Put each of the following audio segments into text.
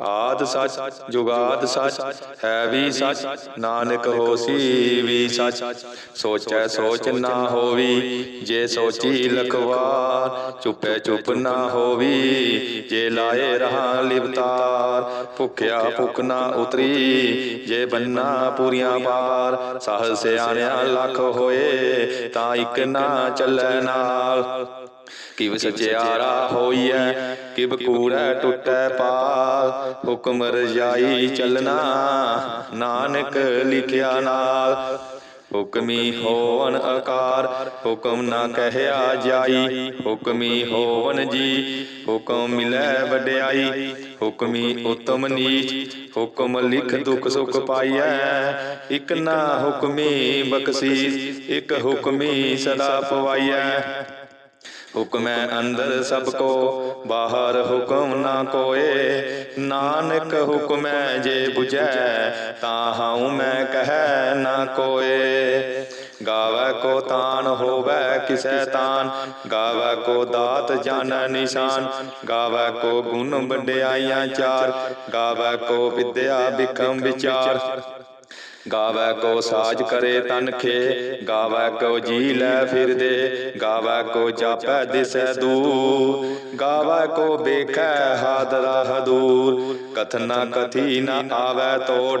ਆਦ ਸੱਚ, ਜੁਗਾਦ ਸੱਚ, ਹੈ ਵੀ ਸੱਚ, ਨਾਨਕ ਹੋਸੀ ਵੀ ਸੱਚ। ਸੋਚੈ ਸੋਚ ਨਾ ਹੋਵੀ, ਜੇ ਸੋਚੀ ਲਖਵਾ, ਚੁੱਪੇ ਚੁੱਪ ਨਾ ਹੋਵੀ, ਜੇ ਲਾਏ ਰਹਾ ਲਿਵਤਾਰ, ਭੁਖਿਆ ਭੁਖ ਨਾ ਉਤਰੀ, ਜੇ ਬੰਨਾ ਪੂਰੀਆਂ ਪਾਰ ਸਹਲ ਸਿਆਣਿਆ ਲੱਖ ਹੋਏ, ਤਾਂ ਇੱਕ ਨਾ ਚੱਲੈ ਨਾਲ। ਕਿਵ ਸਚਿਆਰਾ ਹੋਈਐ ਕਿਵ ਕੂੜੈ ਟੁੱਟੈ ਪਾਲ। ਹੁਕਮ ਰਜਾਈ ਚੱਲਣਾ ਨਾਨਕ ਲਿਖਿਆ ਨਾਲ। ਹੁਕਮੀ ਹੋਵਨ ਆਕਾਰ ਹੁਕਮ ਨਾ ਕਹਿਆ ਜਾਈ। ਹੁਕਮੀ ਹੋਵਨ ਜੀ। ਹੁਕਮ ਮਿਲੈ ਵਡਿਆਈ। ਹੁਕਮੀ ਉਤਮ ਨੀਚ। ਹੁਕਮ ਲਿਖ ਦੁਖ ਸੁਖ ਪਾਈਐ। ਇਕ ਨਾ ਹੁਕਮੀ ਬਖਸ਼ੀਸ। ਇਕ ਹੁਕਮੀ ਸਦਾ ਪਵਾਈਐ। ਹੁਕਮੈ ਅੰਦਰ ਸਭ ਕੋ ਬਾਹਰ ਹੁਕਮ ਨਾ ਕੋਏ। ਨਾਨਕ ਹੁਕਮੈ ਜੇ 부ਜੈ ਤਾਂ ਹਉ ਮੈਂ ਕਹੈ ਨਾ ਕੋਏ। ਗਾਵੈ ਕੋ ਤਾਨ ਹੋਵੈ ਕਿਸੈ ਤਾਨ। ਗਾਵੈ ਕੋ ਦਾਤ ਜਾਣੈ ਨਿਸ਼ਾਨ। ਗਾਵੈ ਕੋ ਗੁਣ ਵਡਿਆਈਆਂ ਚਾਰ। ਗਾਵੈ ਕੋ ਵਿਦਿਆ ਬਿਖਮ ਵਿਚਾਰ। ਗਾਵੈ ਕੋ ਸਾਜ ਕਰੇ ਤਨਖੇ ਗਾਵੈ ਕੋ ਜੀ ਲੈ ਫਿਰਦੇ ਗਾਵੈ ਕੋ ਜਾਪੈ ਦਿਸੈ ਦੂਰ, ਗਾਵੈ ਕੋ ਵੇਖੈ ਹਾਦਰਾ ਹਦੂਰ, ਕਥਨਾ ਕਥੀ ਨਾ ਆਵੈ ਤੋੜ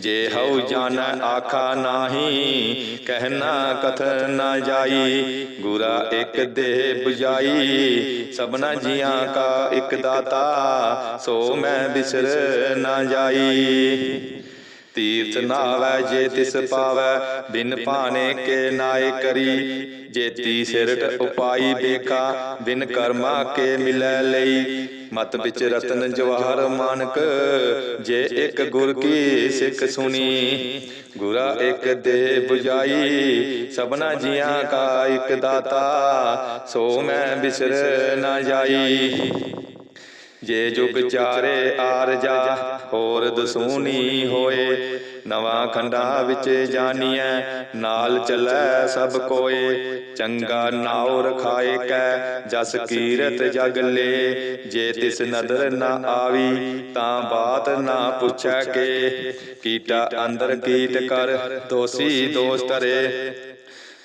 ਜੇ ਹਉ ਜਾਣੈ ਆਖਾ ਨਾਹੀ ਕਹਿਣਾ ਕਥ ਨਾ ਜਾਈ। ਗੁਰਾ ਇੱਕ ਦੇਹ 부ਜਾਈ ਸਭਨਾ ਜੀਆਂ ਕਾ ਇੱਕ ਦਾਤਾ, ਸੋ ਮੈਂ ਬਿਸਰ ਨਾ ਜਾਈ। ਤੀਰਥ ਨਾਵੈ ਜੇ ਤਿਸ ਪਾਵੈ, ਬਿਨ ਭਾਣੇ ਕੇ ਨਾਏ ਕਰੀ। ਜੇਤੀ ਸਿਰਟ ਉਪਾਈ ਬੇਕਾ ਬਿਨ ਕਰਮਾ ਕੇ ਮਿਲੈ ਲਈ। ਮਤ ਵਿੱਚ ਰਤਨ ਜਵਾਹਰ ਮਾਨਕ ਜੇ ਇੱਕ ਗੁਰ ਕੀ ਸਿੱਖ ਸੁਣੀ ਗੁਰਾ ਇੱਕ ਦੇ 부ਜਾਈ ਸਭਨਾ ਜੀਆਂ ਕਾ ਇੱਕ ਦਾਤਾ ਸੋ ਮੈਂ ਬਿਸਰ ਨਾ ਜਾਈ। ਜੇ ਜੁਗ ਚਾਰੇ ਆਰਜਾ ਹੋਰ ਦਸੂਨੀ ਹੋਏ। ਨਵਾਂ ਖੰਡਾ ਵਿੱਚ ਜਾਣੀਐ ਨਾਲ ਚੱਲੈ ਸਭ ਕੋਏ, ਚੰਗਾ ਨਾਉ ਰਖਾਏ ਕੈ, ਜਸ ਕੀਰਤ ਜਗ ਲੇ, ਜੇ ਤਿਸ ਨਦਰ ਨਾ ਆਵੀ, ਤਾਂ ਬਾਤ ਨਾ ਪੁੱਛੈ ਕੇ, ਕੀਟਾ ਅੰਦਰ ਕੀਟ ਕਰ, ਦੋਸੀ ਦੋਸਤ ਰੇ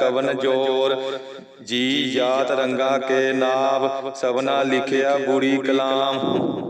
ਕਵਨ ਜੋਰ ਜੀ ਜਾਤ ਰੰਗਾ ਕੇ ਨਾਮ ਸਭਨਾ ਲਿਖਿਆ ਬੁਰੀ ਕਲਾਮ।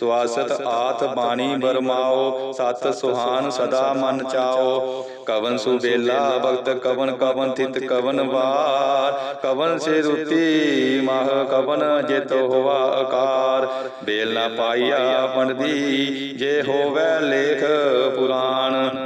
ਸੁਆਸਤ ਆਤ ਬਾਣੀ ਬਰਮਾਓ, ਸਤ ਸੁਹਾਨ ਸਦਾ ਮਨ ਚਾਓ। ਕਵਨ ਸੁਬੇਲਾ ਭਗਤ ਕਵਨ ਕਵਨ ਥਿਤ ਕਵਨ ਵਾਰ। ਕਵਨ ਸੇ ਰੁਤੀ ਮਹ ਕਵਨ ਜਿਤ ਹੋਵਾ ਆਕਾਰ ਬੇਲ ਨਾ ਪਾਈਆ ਪੰਡਦੀ ਜੇ ਹੋਵੇ ਲੇਖ ਪੁਰਾਣ।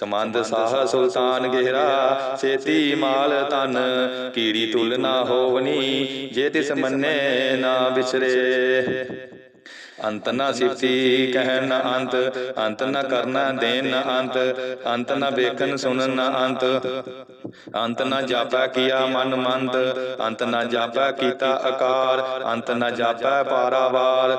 ਸਮੰਦ ਸਾਹ ਸੁਲਤਾਨ ਗਹਿਰਾ ਸੇਤੀ ਮਾਲ ਤਨ ਕੀੜੀ ਤੁਲ ਨਾ ਹੋਵਨੀ ਜੇ ਤਿਸ ਮੰਨੇ ਨਾ ਵਿਸਰੇ ਅੰਤ ਨਾ ਸਿਫਤੀ ਕਹਿਣ ਨਾ ਅੰਤ ਅੰਤ ਨਾ ਕਰਨਾ ਦੇਨ ਨਾ ਅੰਤ ਅੰਤ ਨਾ ਵੇਖਣ ਸੁਣਨ ਨਾ ਅੰਤ ਅੰਤ ਨਾ ਜਾਪੈ ਕੀਆ ਮਨ ਮੰਦ ਅੰਤ ਨਾ ਜਾਪੈ ਕੀਤਾ ਆਕਾਰ ਅੰਤ ਨਾ ਜਾਪੈ ਪਾਰਾਵਾਰ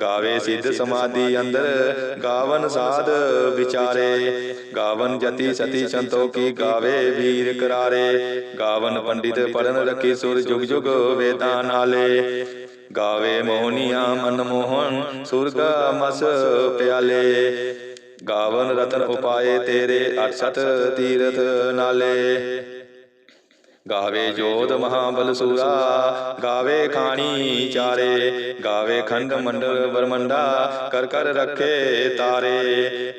ਗਾਵੇ ਸਿੱਧ ਸਮਾਧੀ ਅੰਦਰ ਗਾਵਨ ਸਾਧ ਵਿਚਾਰੇ। ਗਾਵਨ ਜਤੀ ਸਤੀ ਸੰਤੋਖੀ ਗਾਵੇ ਵੀਰ ਕਰਾਰੇ। ਗਾਵਨ ਪੰਡਿਤ ਪੜਨ ਰਖੀ ਸੁਰ ਜੁਗ ਜੁਗ ਵੇਦਾਂ ਨਾਲੇ। ਗਾਵੇ ਮੋਹਨੀਆਂ ਮਨ ਮੋਹਨ ਸੁਰਗਾ ਮਸ ਪਿਆਲੇ। ਗਾਵਨ ਰਤਨ ਉਪਾਏ ਤੇਰੇ 68 ਤੀਰਥ ਨਾਲੇ। ਗਾਵੇ ਜੋਧ ਮਹਾਬਲ ਸੂਰਾ ਗਾਵੇ ਖਾਣੀ ਚਾਰੇ ਗਾਵੇ ਖੰਡ ਮੰਡਲ ਬਰਮੰਡਾ ਕਰ ਕਰ ਰੱਖੇ ਤਾਰੇ।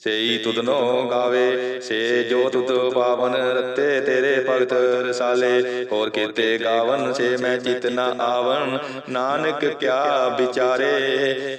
ਸੇਈ ਤੁਧਨੋ ਗਾਵੇ ਸੇ ਜੋ ਤੁਧ ਪਾਵਨ ਰਤੇ ਤੇਰੇ ਭਗਤ ਰਸਾਲੇ। ਹੋਰ ਕੀਤੇ ਗਾਵਨ ਸੇ ਮੈਂ ਚਿਤ ਨਾ ਆਵਨ ਨਾਨਕ ਕਿਆ ਵਿਚਾਰੇ।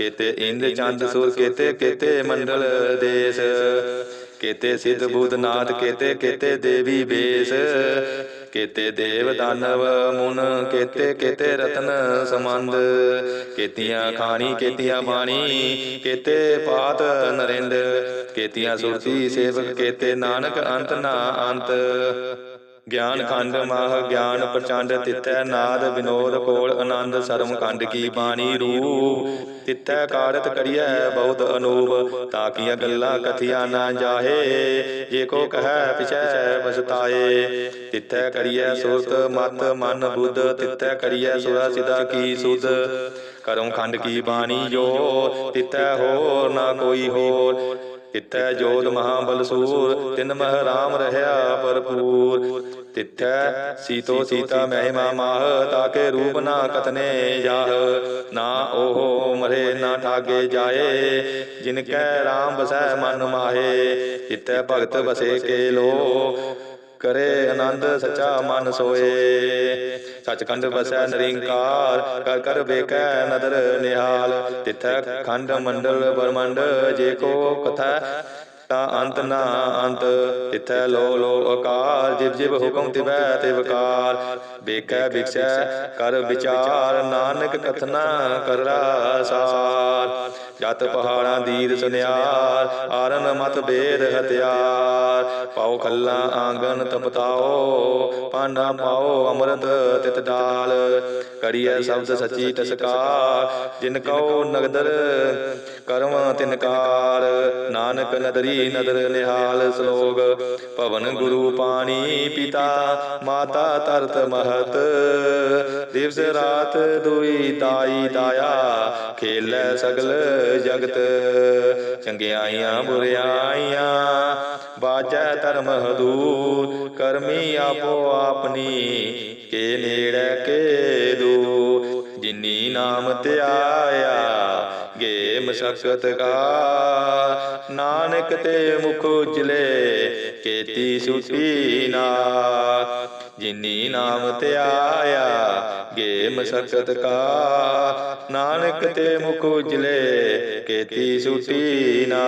ਕੇਤੇ ਇੰਦ ਚੰਦ ਸੁਰ ਕੇਤੇ ਕੇਤੇ ਮੰਡਲ ਦੇਸ ਕੇਤੇ ਸਿੱਧ ਬੁੱਧ ਨਾਥ ਕੇਤੇ ਕੇਤੇ ਦੇਵੀ ਵੇਸ ਕੇਤੇ ਦੇਵ ਦਾਨਵ ਮੁਨ ਕੇਤੇ ਕੇਤੇ ਰਤਨ ਸਮੰਦ ਕੇਤੀਆਂ ਖਾਣੀ ਕੇਤੀਆਂ ਬਾਣੀ ਕੇਤੇ ਪਾਤ ਨਰਿੰਦ ਕੇਤੀਆਂ ਸੁਰਤੀ ਸੇਵਕ ਕੇਤੇ ਨਾਨਕ ਅੰਤ ਨਾ ਅੰਤ ਗਿਆਨ ਖੰਡ ਮਹ ਗਿਆਨ ਪ੍ਰਚੰਡ ਤਿੱਥੈ ਨਾਦ ਵਿਨੋਦ ਕੋਲ ਆਨੰਦ ਸਰਮ ਖੰਡ ਕੀ ਬਾਣੀ ਰੂਪ। ਤਿੱਥੈ ਕਾਰਤ ਕਰੀਐ ਬਹੁਤ ਅਨੂਪ। ਤਾਕੀਆਂ ਗੱਲਾਂ ਕਥੀਆਂ ਨਾ ਜਾਹੇ। ਜੇ ਕੋ ਕਹੈ ਪਿਛੈ ਬਸਤਾਏ ਤਿੱਥੈ ਕਰੀਐ ਸੁਰਤ ਮਤ ਮਨ ਬੁੱਧ। ਤਿੱਥੈ ਕਰੀਐ ਸੁਰਾ ਸਿਦਾ ਕੀ ਸੁਧ। ਕਰਮ ਖੰਡ ਕੀ ਬਾਣੀ ਜੋ ਤਿੱਥੈ ਹੋਰ ਨਾ ਕੋਈ ਹੋਰ। ਤਿੱਥੈ ਜੋਤ ਮਹਾਬਲ ਸੂਰ ਤਿਨ ਮਹ ਰਾਮ ਰਹਾ ਭਰਪੂਰ ਤਿੱਥੈ। ਸੀਤੋ ਸੀਤਾ ਮਹਿਮਾ ਮਾਹ ਤਾਕੇ ਰੂਪ ਨਾ ਕਤਨੇ ਜਾਹ। ਨਾ ਉਹ ਮਰੇ ਨਾ ਠਾਗੇ ਜਾਏ। ਜਿਨ ਕੈ ਰਾਮ ਬਸੈ ਮਨ ਮਾਹੇ। ਤਿੱਥੈ ਭਗਤ ਬਸੇ ਕੇ ਲੋ ਕਰੇ ਆਨੰਦ ਸਚਾ ਮਨ ਸੋਏ। ਸਚਖੰਡ ਬਸੈ ਨਿਰੰਕਾਰ। ਕਰ ਕਰ ਵੇਖੈ ਨਦਰ ਨਿਹਾਲ। ਤਿਥੈ ਖੰਡ ਮੰਡਲ ਬਰਮੰਡ ਜੇ ਕੋ ਕਥਾ। ਤਾਂ ਅੰਤ ਨਾ ਅੰਤ। ਤਿਥੈ ਲੋ ਲੋ ਅਕਾਰ, ਜਿਵ ਜਿਵ ਹੁਕਮ ਤਿਵੈ ਤਿਵਕਾਰ ਬੇਕੈ ਵਿਖਸੈ, ਕਰ ਵਿਚਾਰ, ਨਾਨਕ ਕਥਨਾ ਕਰਰਾ ਸਾਰ। ਜਤ ਪਹਾੜਾਂ ਦੀਦ ਸੁਨਿਆਰ, ਆਰਨ ਮਤ ਬੇਦ ਹਤਿਆਰ ਪਾਉ ਖੱਲਾ ਆਂਗਨ ਤਪਤਾਓ ਪਾਂਡਾ ਪਾਓ ਅੰਮ੍ਰਿਤ ਤਿਤ ਡਾਲ ਕਰੀਐ ਸ਼ਬਦ ਸੱਚੀ ਟਸਕਾਰ, ਜਿਨ ਕਉ ਨਗਦਰ ਕਰਮ ਤਿਨਕਾਰ ਨਾਨਕ ਨਦਰੀ ਨਦਰ ਨਿਹਾਲ ਸਲੋਗ, ਭਵਨ ਗੁਰੂ ਪਾਣੀ ਪਿਤਾ, ਮਾਤਾ ਤਰਤ ਮਹਤ। ਦਿਵਸ ਰਾਤ ਦੁਈ ਤਾਈ ਤਾਇਆ, ਖੇਲੈ ਸਗਲ ਜਗਤ। ਚੰਗਿਆਈਆਂ ਬੁਰਿਆਈਆਂ ਬਾਜੈ ਧਰਮ ਹਦੂਰ, ਕਰਮੀ ਆਪੋ ਆਪਣੀ। ਕੇ ਨੇੜੇ, ਕੇ ਦੂ ਜਿਨੀ ਨਾਮ ਧਿਆਇਆ, ਗੇ ਮਸਕਤ ਕਾ ਨਾਨਕ ਤੇ ਮੁਖ ਉਜਲੇ, ਕੇਤੀ ਸੁਟੀ ਨਾ ਜਿਨੀ ਨਾਮ ਧਿਆਇਆ ਗੇ ਮਸਕਤ ਕਾ। ਨਾਨਕ ਤੇ ਮੁਖ ਉਜਲੇ ਕੇਤੀ ਸੁਟੀ ਨਾ।